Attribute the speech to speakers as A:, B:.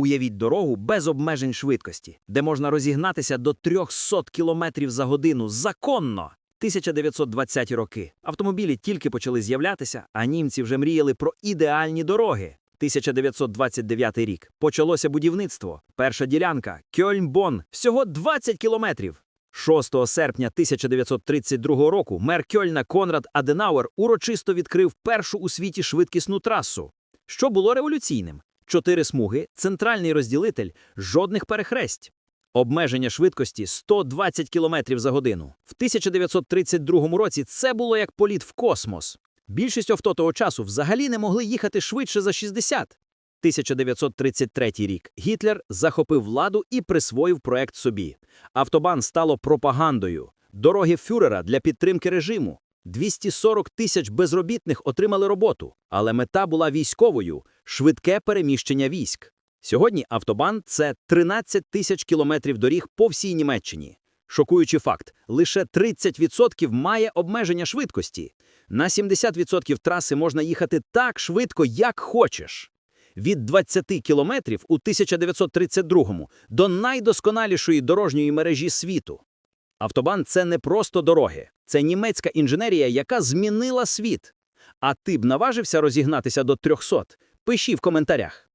A: Уявіть дорогу без обмежень швидкості, де можна розігнатися до 300 км за годину законно. 1920 роки. Автомобілі тільки почали з'являтися, а німці вже мріяли про ідеальні дороги. 1929 рік. Почалося будівництво. Перша ділянка Кьольн-Бон. Всього 20 кілометрів. 6 серпня 1932 року мер Кьольна Конрад Аденауер урочисто відкрив першу у світі швидкісну трасу. Що було революційним? Чотири смуги, центральний розділитель, жодних перехресть. Обмеження швидкості 120 км за годину. В 1932 році це було як політ в космос. Більшість авто того часу взагалі не могли їхати швидше за 60. 1933 рік Гітлер захопив владу і присвоїв проект собі. Автобан стало пропагандою. Дороги фюрера для підтримки режиму. 240 тисяч безробітних отримали роботу, але мета була військовою – швидке переміщення військ. Сьогодні автобан – це 13 тисяч кілометрів доріг по всій Німеччині. Шокуючий факт – лише 30% має обмеження швидкості. На 70% траси можна їхати так швидко, як хочеш. Від 20 кілометрів у 1932-му до найдосконалішої дорожньої мережі світу. Автобан – це не просто дороги. Це німецька інженерія, яка змінила світ. А ти б наважився розігнатися до 300? Пиши в коментарях.